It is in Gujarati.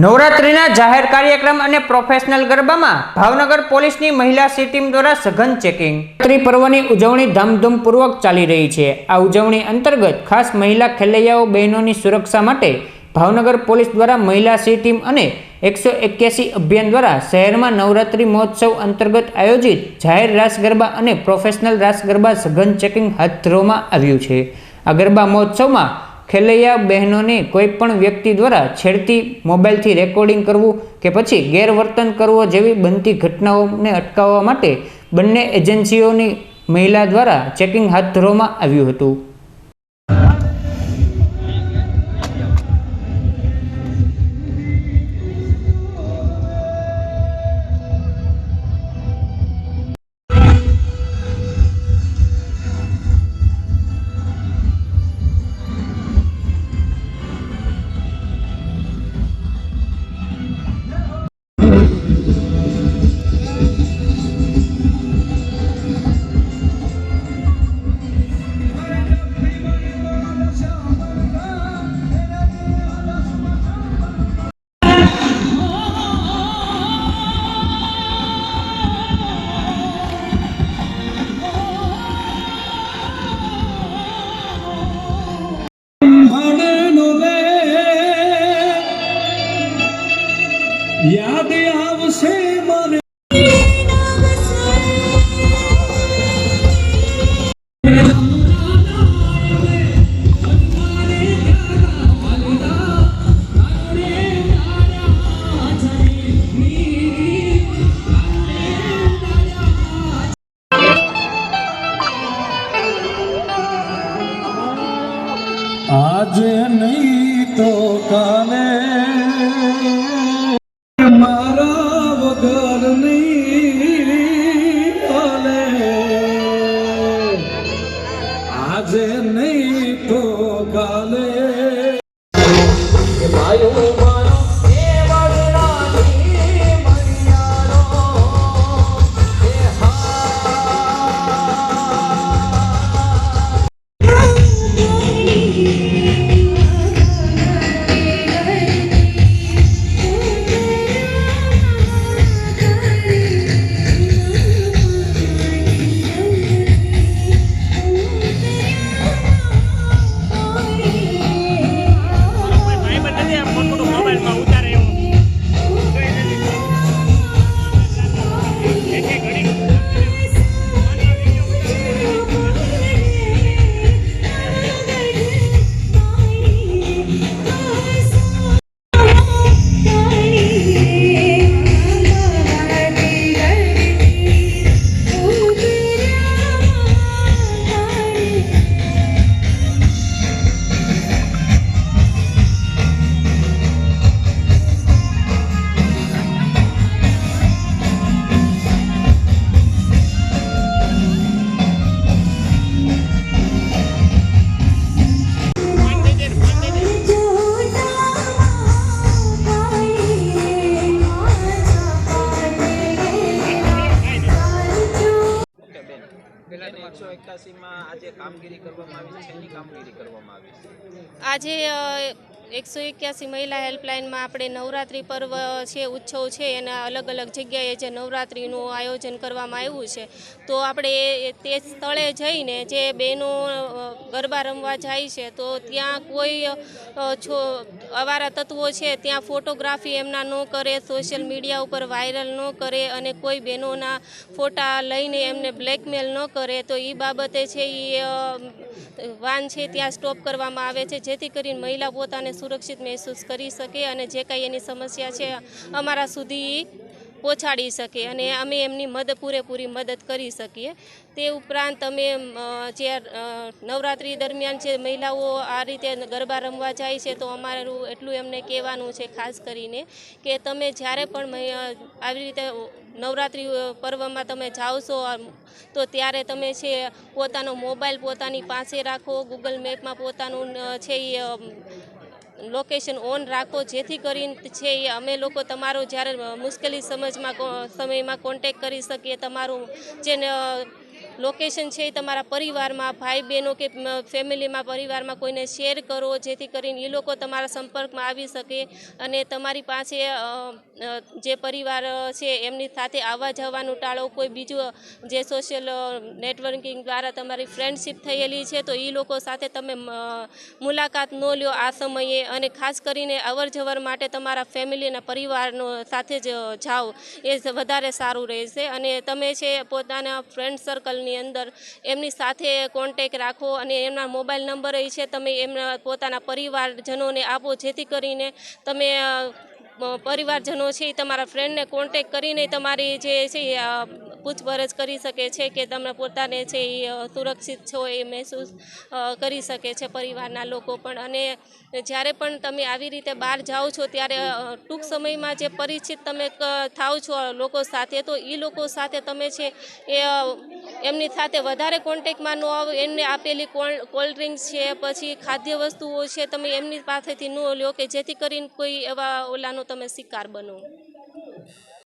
નવરાત્રિના જાહેર કાર્યક્રમ અને પ્રોફેશનલ ગરબામાં ભાવનગર પોલીસની મહિલા સી ટીમ દ્વારા સઘન ચેકિંગ નવરાત્રિ પર્વની ઉજવણી ધામધૂમપૂર્વક ચાલી રહી છે. આ ઉજવણી અંતર્ગત ખાસ મહિલા ખેલૈયાઓ, બહેનોની સુરક્ષા માટે ભાવનગર પોલીસ દ્વારા મહિલા સી ટીમ અને એકસો એક્યાસી અભિયાન દ્વારા શહેરમાં નવરાત્રિ મહોત્સવ અંતર્ગત આયોજિત જાહેર રાસ ગરબા અને પ્રોફેશનલ રાસ ગરબા સઘન ચેકિંગ હાથ ધરવામાં આવ્યું છે. આ ગરબા મહોત્સવમાં ખેલૈયા બહેનોને કોઈ પણ વ્યક્તિ દ્વારા છેડતી મોબાઈલથી રેકોર્ડિંગ કરવું કે પછી ગેરવર્તન કરવો જેવી બનતી ઘટનાઓને અટકાવવા માટે બંને એજન્સીઓની મહિલા દ્વારા ચેકિંગ હાથ ધરવામાં આવ્યું હતું. આજે નહીં તો કાલે મારા I don't Oma. પેલા આજે કામગીરી કરવામાં આવી છે એની કામગીરી કરવામાં આવી છે? આજે એકસો એક્યાસી મહિલા હેલ્પલાઇનમાં આપણે નવરાત્રિ પર્વ છે, ઉત્સવ છે, એના અલગ અલગ જગ્યાએ જે નવરાત્રિનું આયોજન કરવામાં આવ્યું છે. તો આપણે તે સ્થળે જઈને જે બહેનો ગરબા રમવા જાય છે, તો ત્યાં કોઈ અવારા તત્વો છે, ત્યાં ફોટોગ્રાફી એમના ન કરે, સોશિયલ મીડિયા ઉપર વાયરલ ન કરે અને કોઈ બહેનોના ફોટા લઈને એમને બ્લેકમેલ ન કરે, તો એ બાબતે છે એ વાન છે, ત્યાં સ્ટોપ કરવામાં આવે છે. જેથી કરીને મહિલા પોતાને સુરક્ષિત મહેસૂસ કરી શકે અને જે કાંઈ એની સમસ્યા છે અમારા સુધી પહોંચાડી શકે અને અમે એમની મદદ પૂરેપૂરી મદદ કરી શકીએ. તે ઉપરાંત અમે જે નવરાત્રિ દરમિયાન જે મહિલાઓ આ રીતે ગરબા રમવા જાય છે તો અમારું એટલું એમને કહેવાનું છે ખાસ કરીને કે તમે જ્યારે પણ આવી રીતે નવરાત્રિ પર્વમાં તમે જાઓ તો ત્યારે તમે છે પોતાનો મોબાઈલ પોતાની પાસે રાખો, ગૂગલ મેપમાં પોતાનું છે એ લોકેશન ઓન રાખો, જેથી કરીને છે એ અમે લોકો તમારો જ્યારે મુશ્કેલી સમજમાં સમયમાં કોન્ટેક કરી શકીએ, તમારું જે લોકેશન છે એ તમારા પરિવારમાં, ભાઈ બહેનો કે ફેમિલીમાં, પરિવારમાં કોઈને શેર કરો, જેથી કરીને એ લોકો તમારા સંપર્કમાં આવી શકે અને તમારી પાસે જે પરિવાર છે એમની સાથે આવવા જવાનું ટાળો, કોઈ બીજું જે સોશિયલ નેટવર્કિંગ દ્વારા તમારી ફ્રેન્ડશિપ થયેલી છે, તો એ લોકો સાથે તમે મુલાકાત ન લ્યો આ સમયે અને ખાસ કરીને અવર જવર માટે તમારા ફેમિલીના પરિવારનો સાથે જ જાઓ. એ વધારે સારું રહેશે અને તમે છે પોતાના ફ્રેન્ડ સર્કલની અંદર એમની સાથે કોન્ટેક રાખો અને એમના મોબાઈલ નંબર એ છે, તમે એમના પોતાના પરિવારજનોને આપો, જેથી કરીને તમે પરિવારજનો છે તમારા ફ્રેન્ડને કોન્ટેક કરીને તમારી જે છે પૂછપરછ કરી શકે છે કે તમે પોતાને છે એ સુરક્ષિત છો એ મહેસૂસ કરી શકે છે પરિવારના લોકો પણ. અને જ્યારે પણ તમે આવી રીતે બહાર જાઓ છો, ત્યારે ટૂંક સમયમાં જે પરિચિત તમે થાવ છો લોકો સાથે, તો એ લોકો સાથે તમે છે એ એમની સાથે વધારે કોન્ટેક્ટમાં ન આવો. એમને આપેલી કોલ્ડ કોલ્ડ ડ્રિંક્સ છે, પછી ખાદ્ય વસ્તુઓ છે, તમે એમની પાસેથી ન લો કે જેથી કરીને કોઈ એવા ઓલાનો તમે શિકાર બનો.